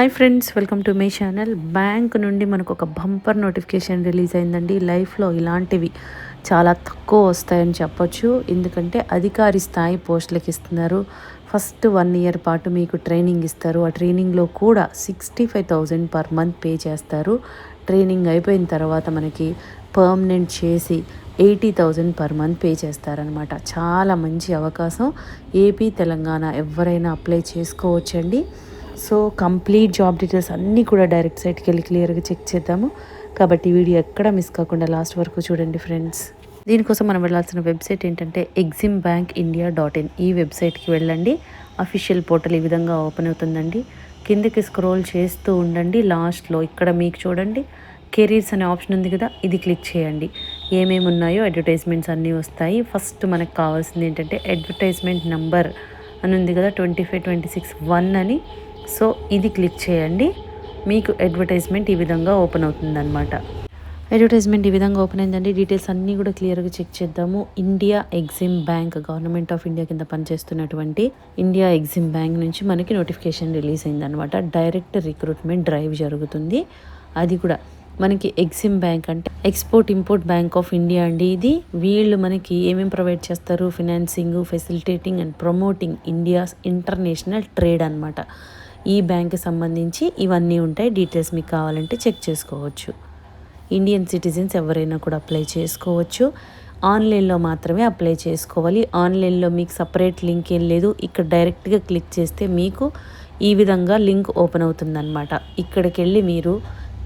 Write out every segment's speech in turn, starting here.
Hi friends welcome to my channel bank నుండి మనకు ఒక బంపర్ నోటిఫికేషన్ రిలీజ్ అయిందండి. లైఫ్లో ఇలాంటివి చాలా తక్కువ వస్తాయని చెప్పొచ్చు. ఎందుకంటే అధికారి స్థాయి పోస్టులకు ఇస్తున్నారు. ఫస్ట్ వన్ ఇయర్ పాటు మీకు ట్రైనింగ్ ఇస్తారు. ఆ ట్రైనింగ్లో కూడా sixty five thousand per month pay చేస్తారు. ట్రైనింగ్ అయిపోయిన తర్వాత మనకి పర్మనెంట్ చేసి eighty thousand per month pay చేస్తారనమాట చాలా మంచి అవకాశం. ఏపీ తెలంగాణ ఎవరైనా అప్లై చేసుకోవచ్చండి. సో కంప్లీట్ జాబ్ డీటెయిల్స్ అన్నీ కూడా డైరెక్ట్ సైట్కి వెళ్ళి క్లియర్గా చెక్ చేద్దాము. కాబట్టి వీడియో ఎక్కడ మిస్ కాకుండా లాస్ట్ వరకు చూడండి ఫ్రెండ్స్. దీనికోసం మనం వెళ్ళాల్సిన వెబ్సైట్ ఏంటంటే Exim bank India dot in ఈ వెబ్సైట్కి వెళ్ళండి. అఫీషియల్ పోర్టల్ ఈ విధంగా ఓపెన్ అవుతుందండి. కిందకి స్క్రోల్ చేస్తూ ఉండండి. లాస్ట్లో ఇక్కడ మీకు చూడండి. కెరీర్స్ అనే ఆప్షన్ ఉంది కదా ఇది క్లిక్ చేయండి. ఏమేమి ఉన్నాయో అడ్వర్టైజ్మెంట్స్ అన్నీ వస్తాయి. ఫస్ట్ మనకు కావాల్సింది ఏంటంటే అడ్వర్టైజ్మెంట్ నెంబర్ అని ఉంది కదా twenty five twenty six one అని. సో ఇది క్లిక్ చేయండి. మీకు అడ్వర్టైజ్మెంట్ ఈ విధంగా ఓపెన్ అవుతుందన్నమాట. అడ్వర్టైజ్మెంట్ ఈ విధంగా ఓపెన్ అయిందండి. డీటెయిల్స్ అన్నీ కూడా క్లియర్గా చెక్ చేద్దాము. India Exim bank government of India కింద పనిచేస్తున్నటువంటి ఇండియా ఎగ్జిమ్ బ్యాంక్ నుంచి మనకి నోటిఫికేషన్ రిలీజ్ అయిందనమాట డైరెక్ట్ రిక్రూట్మెంట్ డ్రైవ్ జరుగుతుంది. అది కూడా మనకి ఎగ్జిమ్ బ్యాంక్ అంటే export import bank of India అండి ఇది. వీళ్ళు మనకి ఏమేమి ప్రొవైడ్ చేస్తారు? Financing facilitating and promoting India's international trade అనమాట ఈ బ్యాంక్కి సంబంధించి ఇవన్నీ ఉంటాయి. డీటెయిల్స్ మీకు కావాలంటే చెక్ చేసుకోవచ్చు. ఇండియన్ సిటిజన్స్ ఎవరైనా కూడా అప్లై చేసుకోవచ్చు. ఆన్లైన్లో మాత్రమే అప్లై చేసుకోవాలి. ఆన్లైన్లో మీకు సపరేట్ లింక్ ఏం లేదు. ఇక్కడ డైరెక్ట్గా క్లిక్ చేస్తే మీకు ఈ విధంగా లింక్ ఓపెన్ అవుతుందన్నమాట. ఇక్కడికి వెళ్ళి మీరు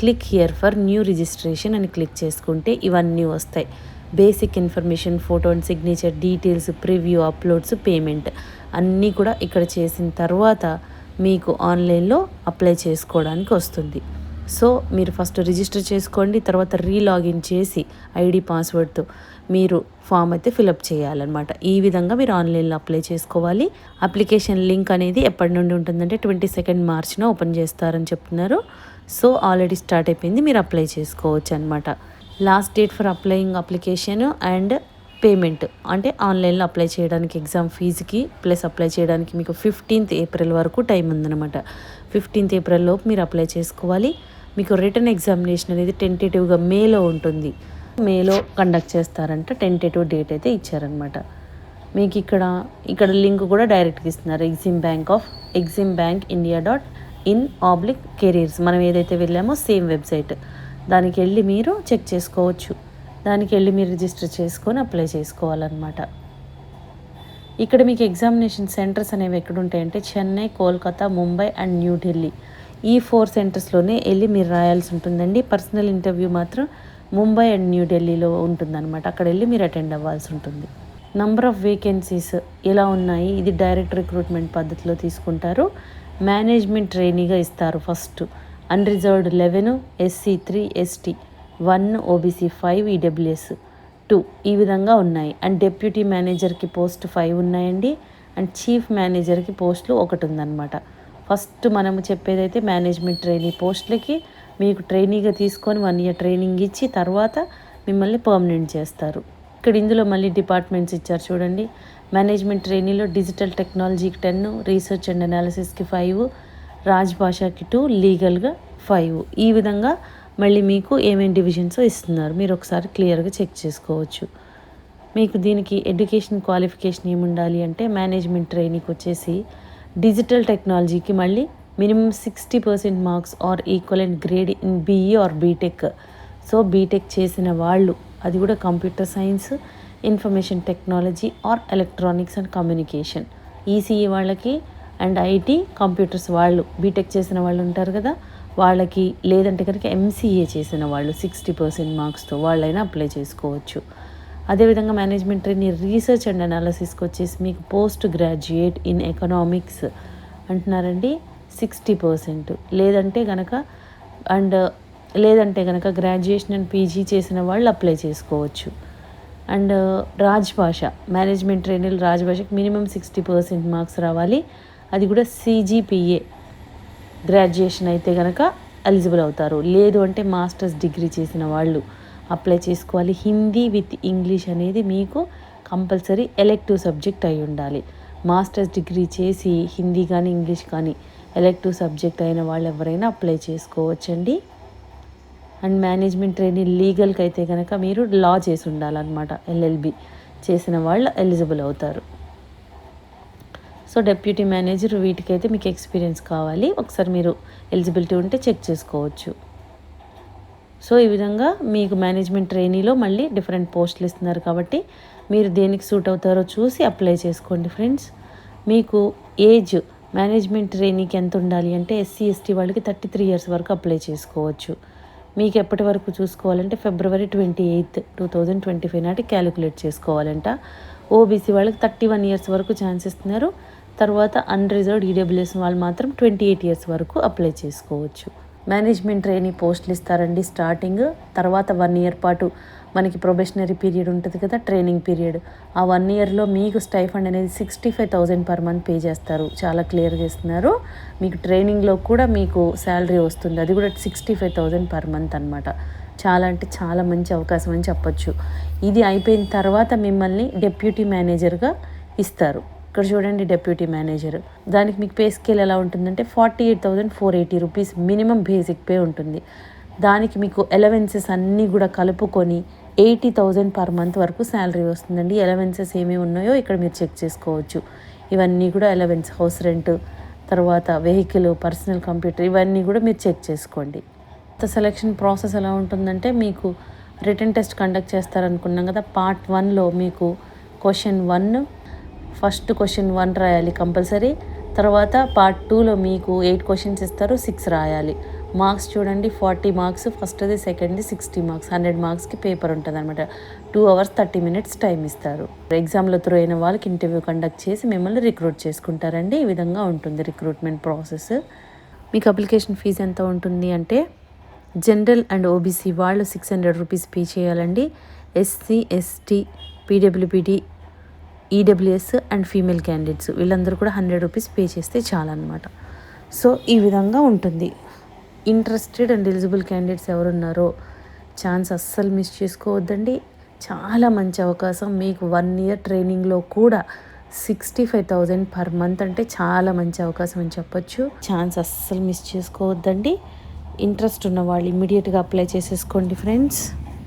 click here for new registration అని క్లిక్ చేసుకుంటే ఇవన్నీ వస్తాయి. Basic information photo and signature details preview uploads payment అన్నీ కూడా ఇక్కడ చేసిన తర్వాత మీకు ఆన్లైన్లో అప్లై చేసుకోవడానికి వస్తుంది. సో మీరు ఫస్ట్ రిజిస్టర్ చేసుకోండి తర్వాత రీలాగిన్ చేసి ఐడి పాస్వర్డ్తో మీరు ఫామ్ అయితే ఫిలప్ చేయాలన్నమాట. ఈ విధంగా మీరు ఆన్లైన్లో అప్లై చేసుకోవాలి. అప్లికేషన్ లింక్ అనేది ఎప్పటి నుండి ఉంటుందంటే ట్వంటీ సెకండ్ మార్చిన ఓపెన్ చేస్తారని చెప్తున్నారు. సో ఆల్రెడీ స్టార్ట్ అయిపోయింది మీరు అప్లై చేసుకోవచ్చు అనమాట last date for applying application and payment అంటే ఆన్లైన్లో అప్లై చేయడానికి ఎగ్జామ్ ఫీజుకి ప్లస్ అప్లై చేయడానికి మీకు ఫిఫ్టీన్త్ ఏప్రిల్ వరకు టైం ఉందన్నమాట. ఫిఫ్టీన్త్ ఏప్రిల్ లోపు మీరు అప్లై చేసుకోవాలి. మీకు రిటర్న్ ఎగ్జామినేషన్ అనేది టెంటేటివ్గా మేలో ఉంటుంది. మేలో కండక్ట్ చేస్తారంట టెంటేటివ్ డేట్ అయితే ఇచ్చారనమాట మీకు ఇక్కడ ఇక్కడ లింక్ కూడా డైరెక్ట్గా ఇస్తున్నారు. Exim bank of Exim bank India dot in oblique careers మనం ఏదైతే వెళ్ళామో సేమ్ వెబ్సైట్ దానికి వెళ్ళి మీరు చెక్ చేసుకోవచ్చు. దానికి వెళ్ళి మీరు రిజిస్టర్ చేసుకొని అప్లై చేసుకోవాలన్నమాట. ఇక్కడ మీకు ఎగ్జామినేషన్ సెంటర్స్ అనేవి ఎక్కడుంటాయంటే చెన్నై కోల్కతా ముంబై అండ్ న్యూఢిల్లీ ఈ ఫోర్ సెంటర్స్లోనే వెళ్ళి మీరు రాయాల్సి ఉంటుందండి. పర్సనల్ ఇంటర్వ్యూ మాత్రం ముంబై అండ్ న్యూఢిల్లీలో ఉంటుందన్నమాట. అక్కడ వెళ్ళి మీరు అటెండ్ అవ్వాల్సి ఉంటుంది. నంబర్ ఆఫ్ వేకెన్సీస్ ఎలా ఉన్నాయి? ఇది డైరెక్ట్ రిక్రూట్మెంట్ పద్ధతిలో తీసుకుంటారు. మేనేజ్మెంట్ ట్రైనీగా ఇస్తారు first. Unreserved eleven SC three ST one OBC five EWS two ఈ విధంగా ఉన్నాయి. అండ్ డెప్యూటీ మేనేజర్కి పోస్ట్ ఫైవ్ ఉన్నాయండి. అండ్ చీఫ్ మేనేజర్కి పోస్టులు ఒకటి ఉందన్నమాట. ఫస్ట్ మనము చెప్పేదైతే మేనేజ్మెంట్ ట్రైనింగ్ పోస్టులకి మీకు ట్రైనీగా తీసుకొని వన్ ఇయర్ ట్రైనింగ్ ఇచ్చి తర్వాత మిమ్మల్ని పర్మనెంట్ చేస్తారు. ఇక్కడ ఇందులో మళ్ళీ డిపార్ట్మెంట్స్ ఇచ్చారు చూడండి. మేనేజ్మెంట్ ట్రైనీలో డిజిటల్ టెక్నాలజీకి టెన్ రీసెర్చ్ అండ్ అనాలిసిస్కి ఫైవ్ రాజ్భాషకి టూ లీగల్గా ఫైవ్ ఈ విధంగా మళ్ళీ మీకు ఏమేమి డివిజన్స్ ఇస్తున్నారు. మీరు ఒకసారి క్లియర్గా చెక్ చేసుకోవచ్చు. మీకు దీనికి ఎడ్యుకేషన్ క్వాలిఫికేషన్ ఏముండాలి అంటే మేనేజ్మెంట్ ట్రైనింగ్ వచ్చేసి డిజిటల్ టెక్నాలజీకి మళ్ళీ minimum sixty percent marks or equal and grade in BE or BTech. So BTech చేసిన వాళ్ళు అది కూడా computer science information technology or electronics and communication. ECE వాళ్ళకి అండ్ ఐటీ కంప్యూటర్స్ వాళ్ళు బీటెక్ చేసిన వాళ్ళు ఉంటారు కదా వాళ్ళకి లేదంటే కనుక ఎంసీఏ చేసిన వాళ్ళు సిక్స్టీ పర్సెంట్ మార్క్స్తో వాళ్ళైనా అప్లై చేసుకోవచ్చు. అదేవిధంగా మేనేజ్మెంట్ ట్రైనింగ్ రీసెర్చ్ అండ్ అనాలసిస్కి వచ్చేసి మీకు పోస్ట్ గ్రాడ్యుయేట్ ఇన్ ఎకనామిక్స్ అంటున్నారండి సిక్స్టీ పర్సెంట్ లేదంటే కనుక అండ్ లేదంటే కనుక గ్రాడ్యుయేషన్ అండ్ పీజీ చేసిన వాళ్ళు అప్లై చేసుకోవచ్చు. అండ్ రాజ్భాష మేనేజ్మెంట్ ట్రైనింగ్ రాజ్భాషకి మినిమం సిక్స్టీ పర్సెంట్ మార్క్స్ రావాలి. అది కూడా సీజీపీఏ గ్రాడ్యుయేషన్ అయితే కనుక ఎలిజిబుల్ అవుతారు. లేదు అంటే మాస్టర్స్ డిగ్రీ చేసిన వాళ్ళు అప్లై చేసుకోవాలి. హిందీ విత్ ఇంగ్లీష్ అనేది మీకు కంపల్సరీ ఎలెక్టివ్ సబ్జెక్ట్ అయి ఉండాలి. మాస్టర్స్ డిగ్రీ చేసి హిందీ కానీ ఇంగ్లీష్ కానీ ఎలెక్టివ్ సబ్జెక్ట్ అయిన వాళ్ళు ఎవరైనా అప్లై చేసుకోవచ్చండి. అండ్ మేనేజ్మెంట్ ట్రైనింగ్ లీగల్కి అయితే కనుక మీరు లా చేసి ఉండాలన్నమాట. ఎల్ఎల్బి చేసిన వాళ్ళు ఎలిజిబుల్ అవుతారు. సో డెప్యూటీ మేనేజర్ వీటికైతే మీకు ఎక్స్పీరియన్స్ కావాలి. ఒకసారి మీరు ఎలిజిబిలిటీ ఉంటే చెక్ చేసుకోవచ్చు. సో ఈ విధంగా మీకు మేనేజ్మెంట్ ట్రైనీలో మళ్ళీ డిఫరెంట్ పోస్టులు ఇస్తున్నారు కాబట్టి మీరు దేనికి సూట్ అవుతారో చూసి అప్లై చేసుకోండి ఫ్రెండ్స్. మీకు ఏజ్ మేనేజ్మెంట్ ట్రైనీకి ఎంత ఉండాలి అంటే ఎస్సీ ఎస్టీ వాళ్ళకి థర్టీ త్రీ ఇయర్స్ వరకు అప్లై చేసుకోవచ్చు. మీకు ఎప్పటి వరకు చూసుకోవాలంటే February twenty eighth two thousand twenty five నాటి క్యాలిక్యులేట్ చేసుకోవాలంట. ఓబీసీ వాళ్ళకి థర్టీ వన్ ఇయర్స్ వరకు ఛాన్స్ ఇస్తున్నారు. తర్వాత అన్రిజర్వ్డ్ ఈడబ్ల్యూఎస్ వాళ్ళు మాత్రం ట్వంటీ ఎయిట్ ఇయర్స్ వరకు అప్లై చేసుకోవచ్చు. మేనేజ్మెంట్ ట్రైనింగ్ పోస్టులు ఇస్తారండి స్టార్టింగ్ తర్వాత వన్ ఇయర్ పాటు మనకి ప్రొబేషనరీ పీరియడ్ ఉంటుంది కదా ట్రైనింగ్ పీరియడ్ ఆ వన్ ఇయర్లో మీకు స్టైఫండ్ అనేది sixty five thousand per month pay చేస్తారు. చాలా క్లియర్గా ఇస్తున్నారు. మీకు ట్రైనింగ్లో కూడా మీకు శాలరీ వస్తుంది. అది కూడా sixty five thousand per month అనమాట చాలా అంటే చాలా మంచి అవకాశం అని చెప్పొచ్చు. ఇది అయిపోయిన తర్వాత మిమ్మల్ని డెప్యూటీ మేనేజర్గా ఇస్తారు. ఇక్కడ చూడండి డెప్యూటీ మేనేజర్ దానికి మీకు పే స్కేల్ ఎలా ఉంటుందంటే forty eight thousand four eighty rupees minimum basic pay ఉంటుంది. దానికి మీకు ఎలవెన్సెస్ అన్నీ కూడా కలుపుకొని ఎయిటీ థౌజండ్ పర్ మంత్ వరకు శాలరీ వస్తుందండి. ఎలవెన్సెస్ ఏమేమి ఉన్నాయో ఇక్కడ మీరు చెక్ చేసుకోవచ్చు. ఇవన్నీ కూడా ఎలవెన్స్ హౌస్ రెంట్ తర్వాత వెహికల్ పర్సనల్ కంప్యూటర్ ఇవన్నీ కూడా మీరు చెక్ చేసుకోండి. సెలక్షన్ ప్రాసెస్ ఎలా ఉంటుందంటే మీకు రిటర్న్ టెస్ట్ కండక్ట్ చేస్తారనుకున్నాం కదా పార్ట్ వన్లో మీకు question one first question one రాయాలి కంపల్సరీ. తర్వాత పార్ట్ టూలో మీకు ఎయిట్ క్వశ్చన్స్ ఇస్తారు సిక్స్ రాయాలి. మార్క్స్ చూడండి ఫార్టీ మార్క్స్ ఫస్ట్ది సెకండ్ది సిక్స్టీ మార్క్స్ హండ్రెడ్ మార్క్స్కి పేపర్ ఉంటుంది అనమాట two hours thirty minutes time ఇస్తారు. ఎగ్జామ్లో త్రో అయిన వాళ్ళకి ఇంటర్వ్యూ కండక్ట్ చేసి మిమ్మల్ని రిక్రూట్ చేసుకుంటారండి. ఈ విధంగా ఉంటుంది రిక్రూట్మెంట్ ప్రాసెస్ మీకు అప్లికేషన్ ఫీజు ఎంత ఉంటుంది అంటే జనరల్ అండ్ ఓబీసీ వాళ్ళు సిక్స్ హండ్రెడ్ రూపీస్ పే చేయాలండి. SC ST PWPT EWS and female candidates వీళ్ళందరూ కూడా హండ్రెడ్ రూపీస్ పే చేస్తే చాలన్నమాట. సో ఈ విధంగా ఉంటుంది. ఇంట్రెస్టెడ్ అండ్ ఎలిజిబుల్ క్యాండిడేట్స్ ఎవరున్నారో ఛాన్స్ అస్సలు మిస్ చేసుకోవద్దండి. చాలా మంచి అవకాశం. మీకు వన్ ఇయర్ ట్రైనింగ్లో కూడా sixty five thousand per month అంటే చాలా మంచి అవకాశం అని చెప్పొచ్చు. ఛాన్స్ అస్సలు మిస్ చేసుకోవద్దండి. ఇంట్రెస్ట్ ఉన్న వాళ్ళు ఇమ్మీడియట్గా అప్లై చేసేసుకోండి ఫ్రెండ్స్